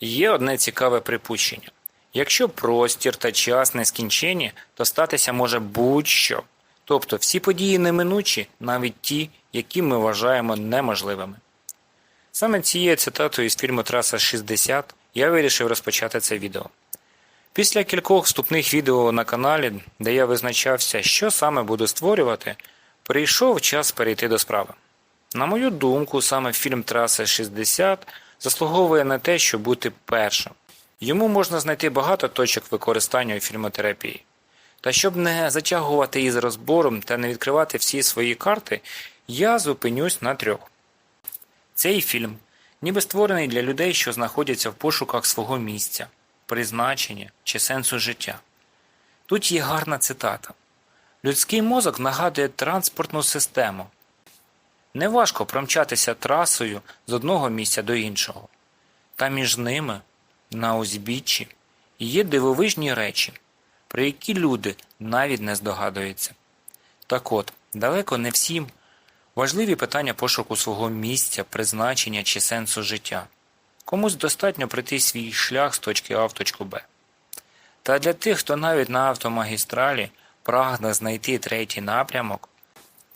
Є одне цікаве припущення. Якщо простір та час нескінченні, то статися може будь-що. Тобто всі події неминучі, навіть ті, які ми вважаємо неможливими. Саме цією цитатою з фільму Траса 60 я вирішив розпочати це відео. Після кількох вступних відео на каналі, де я визначався, що саме буду створювати, прийшов час перейти до справи. На мою думку, саме фільм Траса 60 заслуговує на те, щоб бути першим. Йому можна знайти багато точок використання у фільмотерапії. Та щоб не затягувати із розбором та не відкривати всі свої карти, я зупинюсь на трьох. Цей фільм ніби створений для людей, що знаходяться в пошуках свого місця, призначення чи сенсу життя. Тут є гарна цитата: Людський мозок нагадує транспортну систему. Неважко промчатися трасою з одного місця до іншого. Та між ними, на узбіччі, є дивовижні речі, про які люди навіть не здогадуються. Так от, далеко не всім важливі питання пошуку свого місця, призначення чи сенсу життя. Комусь достатньо пройти свій шлях з точки А в точку Б. Та для тих, хто навіть на автомагістралі прагне знайти третій напрямок,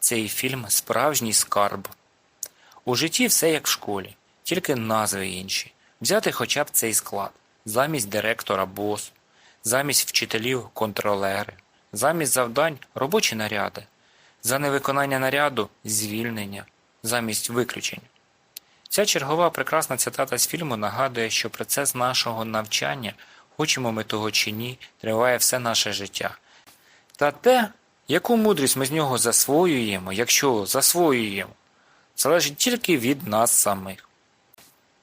цей фільм справжній скарб. У житті все як в школі, тільки назви інші. Взяти хоча б цей склад, замість директора бос, замість вчителів контролери, замість завдань робочі наряди, за невиконання наряду звільнення, замість виключення. Ця чергова прекрасна цитата з фільму нагадує, що процес нашого навчання, хочемо ми того чи ні, триває все наше життя. Та те, яку мудрість ми з нього засвоюємо, якщо засвоюємо, залежить тільки від нас самих.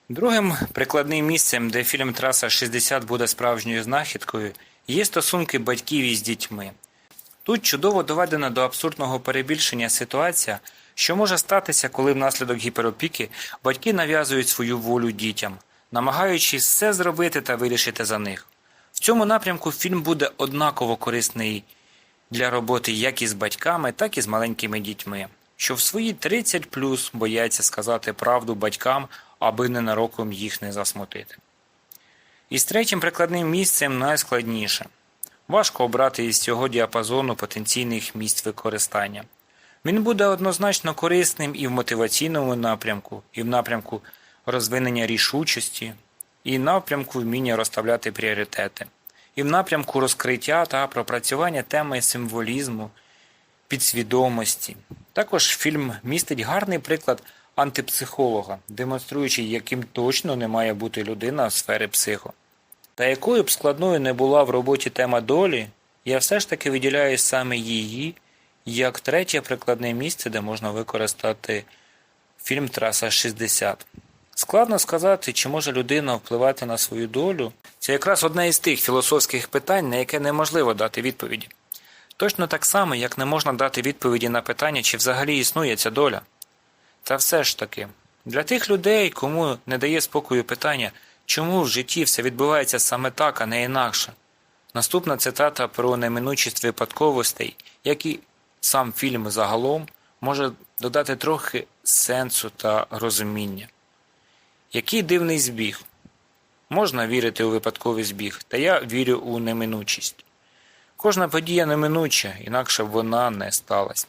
Другим прикладним місцем, де фільм Траса 60 буде справжньою знахідкою, є стосунки батьків із дітьми. Тут чудово доведена до абсурдного перебільшення ситуація, що може статися, коли внаслідок гіперопіки батьки нав'язують свою волю дітям, намагаючись все зробити та вирішити за них. В цьому напрямку фільм буде однаково корисний для роботи як із батьками, так і з маленькими дітьми, що в свої 30 плюс бояться сказати правду батькам, аби ненароком їх не засмутити. І з третім прикладним місцем найскладніше. Важко обрати із цього діапазону потенційних місць використання. Він буде однозначно корисним і в мотиваційному напрямку, і в напрямку розвинення рішучості, і напрямку вміння розставляти пріоритети, і в напрямку розкриття та пропрацювання теми символізму, підсвідомості. Також фільм містить гарний приклад антипсихолога, демонструючи, яким точно не має бути людина в сфері психо. Та якою б складною не була в роботі тема долі, я все ж таки виділяю саме її як третє прикладне місце, де можна використати фільм Траса 60. Складно сказати, чи може людина впливати на свою долю. Це якраз одне із тих філософських питань, на яке неможливо дати відповіді. Точно так само, як не можна дати відповіді на питання, чи взагалі існує ця доля. Та все ж таки, для тих людей, кому не дає спокою питання, чому в житті все відбувається саме так, а не інакше. Наступна цитата про неминучість випадковостей, як і сам фільм загалом, може додати трохи сенсу та розуміння. Який дивний збіг. Можна вірити у випадковий збіг, та я вірю у неминучість. Кожна подія неминуча, інакше б вона не сталася.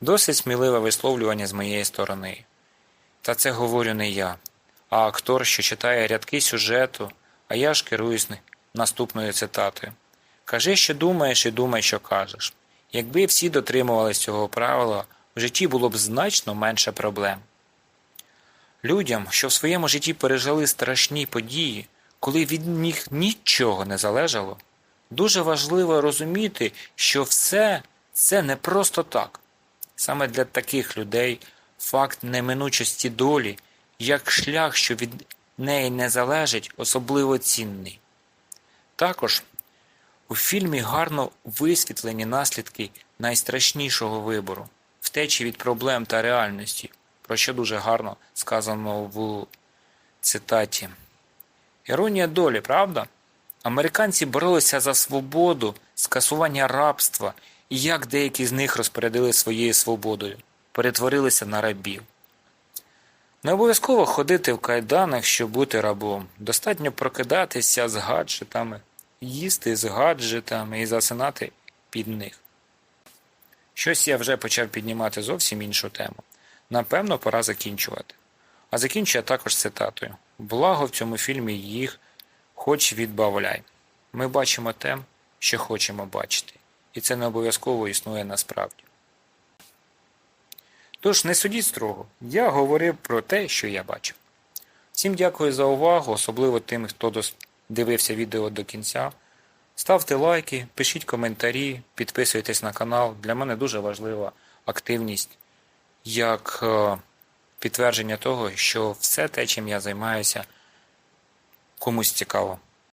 Досить сміливе висловлювання з моєї сторони. Та це говорю не я, а актор, що читає рядки сюжету, а я ж керуюсь наступною цитатою. Кажи, що думаєш, і думай, що кажеш. Якби всі дотримувались цього правила, в житті було б значно менше проблем. Людям, що в своєму житті пережили страшні події, коли від них нічого не залежало, дуже важливо розуміти, що все це не просто так. Саме для таких людей факт неминучості долі, як шлях, що від неї не залежить, особливо цінний. Також у фільмі гарно висвітлені наслідки найстрашнішого вибору втечі від проблем та реальності, про що дуже гарно сказано в цитаті. Іронія долі, правда? Американці боролися за свободу, скасування рабства і як деякі з них розпорядили своєю свободою, перетворилися на рабів. Не обов'язково ходити в кайданах, щоб бути рабом. Достатньо прокидатися з гаджетами, їсти з гаджетами і засинати під них. Щось я вже почав піднімати зовсім іншу тему. Напевно, пора закінчувати. А закінчу я також цитатою. Благо в цьому фільмі їх хоч відбавляй. Ми бачимо те, що хочемо бачити, і це не обов'язково існує насправді. Тож не судіть строго, я говорив про те, що я бачив. Всім дякую за увагу, особливо тим, хто дивився відео до кінця. Ставте лайки, пишіть коментарі, підписуйтесь на канал. Для мене дуже важлива активність як е, підтвердження того, що все те, чим я займаюся, комусь цікаво.